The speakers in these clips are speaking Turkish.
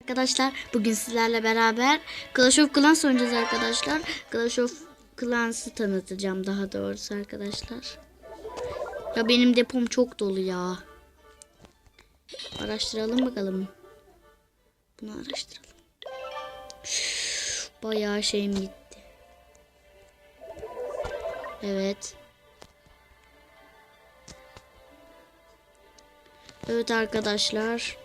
Arkadaşlar bugün sizlerle beraber Clash of Clans oynayacağız arkadaşlar. Clash of Clans'ı tanıtacağım daha doğrusu arkadaşlar. Ya benim depom çok dolu ya. Araştıralım bakalım. Bunu araştıralım. Üf, Bayağı şeyim gitti. Evet. Evet arkadaşlar.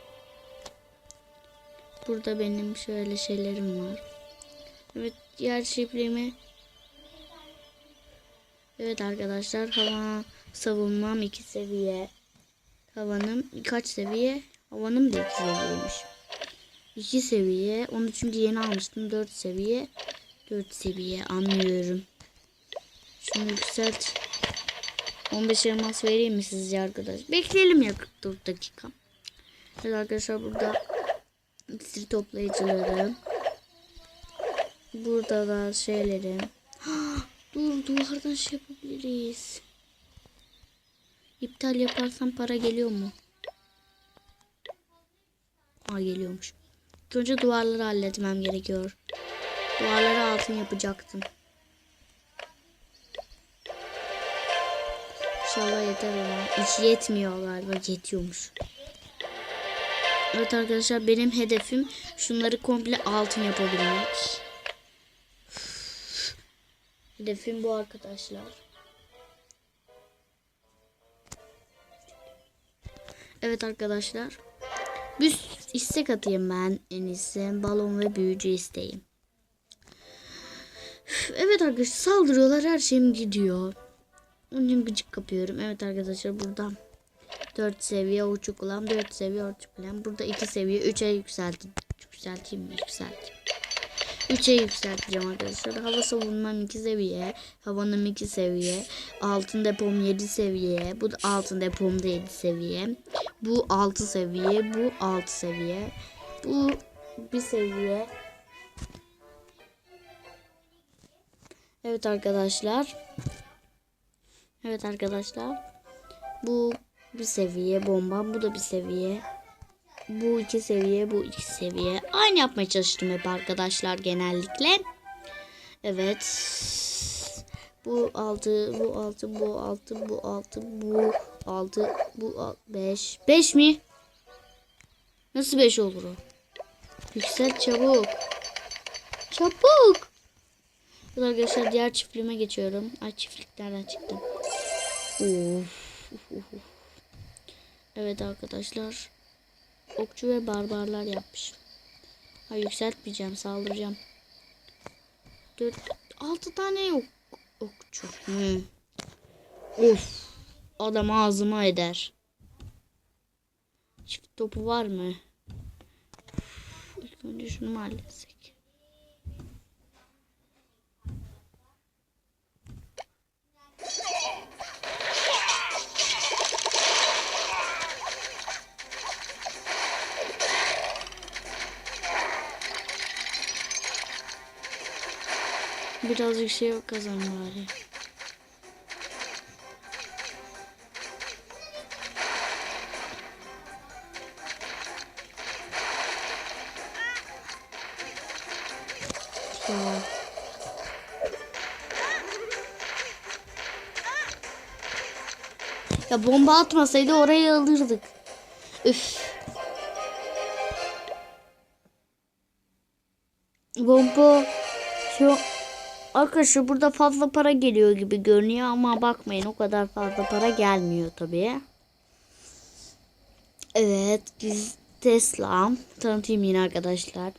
Burada benim şöyle şeylerim var. Evet diğer şifremi. Evet arkadaşlar hava savunmam 2 seviye. Havanım kaç seviye? Havanım da 2 seviyeymiş. 2 seviye. Onu çünkü yeni almıştım. 4 seviye. 4 seviye anlıyorum. Şunu yükselt. 15 elmas vereyim mi sizce arkadaş? Bekleyelim ya 44 dakika. Evet arkadaşlar burada iksir toplayıcıları. Burada da şeyleri. Dur duvardan şey yapabiliriz. İptal yaparsam para geliyor mu? Aa geliyormuş. Önce duvarları halletmem gerekiyor. Duvarları altın yapacaktım. İnşallah yeter ama. Hiç yetmiyor galiba. Yetiyormuş. Evet arkadaşlar benim hedefim şunları komple altın yapabilmek. Hedefim bu arkadaşlar. Evet arkadaşlar. Bir istek atayım ben en iyisi. Balon ve büyücü isteğim. Evet arkadaşlar saldırıyorlar her şeyim gidiyor. Onun için gıcık kapıyorum. Evet arkadaşlar buradan 4 seviye uçuk ulan 4 seviye uçuk ulan. Burada 2 seviye 3'e yükselttim. Yükselteyim mi? Yükselteyim. 3'e yükselteceğim arkadaşlar. Hava savunmam 2 seviye. Havanım 2 seviye. Altın depom 7 seviye. Bu da altın depom da 7 seviye. Bu 6 seviye. Bu 6 seviye. Bu 1 seviye. Evet arkadaşlar. Evet arkadaşlar. Bu bir seviye bomba. Bu da bir seviye. Bu iki seviye. Bu iki seviye. Aynı yapmaya çalıştım hep arkadaşlar genellikle. Evet. Bu altı, bu altı, bu altı, bu altı, bu altı, bu al- beş. Beş mi? Nasıl beş olur o? Yüksel çabuk. Çabuk. Arkadaşlar diğer çiftliğime geçiyorum. Ay çiftliklerden çıktım. Of. Uf, uf. Evet arkadaşlar. Okçu ve barbarlar yapmış. Ha yükseltmeyeceğim, saldıracağım. 4 6 tane ok okçu. Hmm. Of. Adam ağzıma eder. Çift topu var mı? İlk önce şunu mu halletsek? Birazcık şey kazan bari. Ya. Bomba atmasaydı orayı alırdık. Üf. Bomba şu Arkadaşlar burada fazla para geliyor gibi görünüyor ama bakmayın o kadar fazla para gelmiyor tabii. Evet Tesla tanıtayım yine arkadaşlar.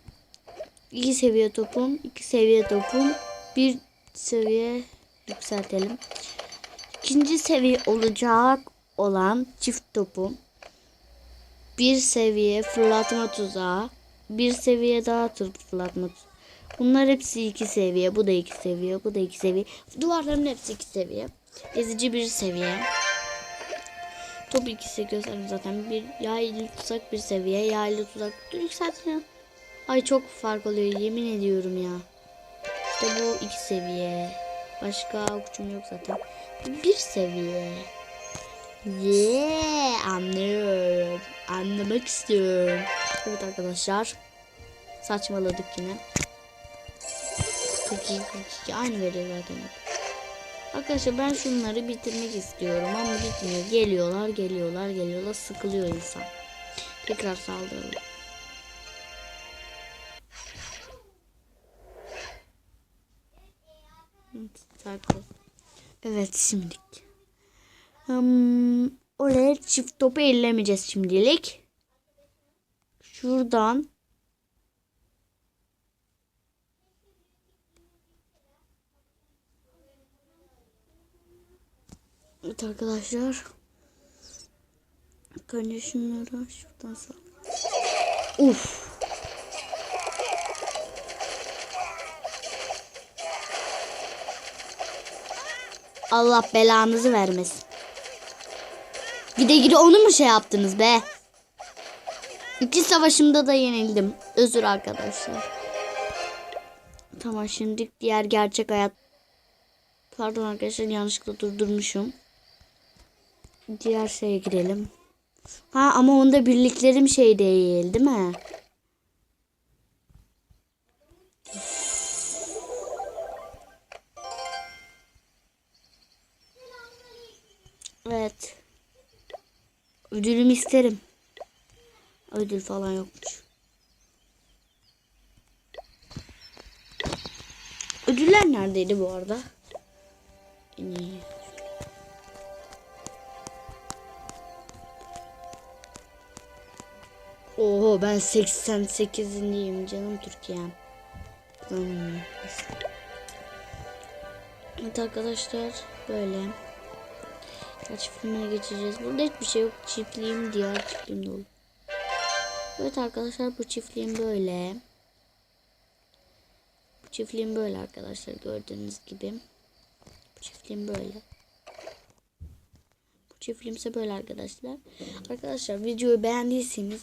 İki seviye topum, iki seviye topum, bir seviye yükseltelim. İkinci seviye olacak olan çift topum. Bir seviye fırlatma tuzağı, bir seviye daha tır fırlatma tuzağı. Bunlar hepsi iki seviye. Bu da iki seviye. Bu da iki seviye. Duvarların hepsi iki seviye. Ezici bir seviye. Top ikisi gösterdim zaten. Bir yaylı tuzak bir seviye. Yaylı tuzak. Dur yükselteceğim. Ay çok fark oluyor. Yemin ediyorum ya. İşte bu iki seviye. Başka okçum yok zaten. Bir seviye. Yeah, anlıyorum. Anlamak istiyorum. Evet arkadaşlar. Saçmaladık yine. 42 42 aynı veriyor zaten. Arkadaşlar ben şunları bitirmek istiyorum ama bitmiyor. Geliyorlar, geliyorlar, geliyorlar. Sıkılıyor insan. Tekrar saldıralım. Evet şimdilik. Hmm, oraya çift topu ellemeyeceğiz şimdilik. Şuradan Evet arkadaşlar. Önce şunları şuradan sağ. Uf. Allah belanızı vermesin. Gide gide onu mu şey yaptınız be? İki savaşımda da yenildim. Özür arkadaşlar. Tamam şimdi diğer gerçek hayat. Pardon arkadaşlar yanlışlıkla durdurmuşum. Diğer şeye girelim. Ha ama onda birliklerim şey değil değil mi? Evet. Ödülümü isterim. Ödül falan yokmuş. Ödüller neredeydi bu arada? İyi. Oho ben 88'indeyim canım Türkiye'm. Evet arkadaşlar böyle. Kaç filmine geçeceğiz. Burada hiçbir şey yok. Çiftliğim diğer çiftliğim dolu. Evet arkadaşlar bu çiftliğim böyle. Bu çiftliğim böyle arkadaşlar gördüğünüz gibi. Bu çiftliğim böyle. Bu çiftliğim ise böyle arkadaşlar. Arkadaşlar videoyu beğendiyseniz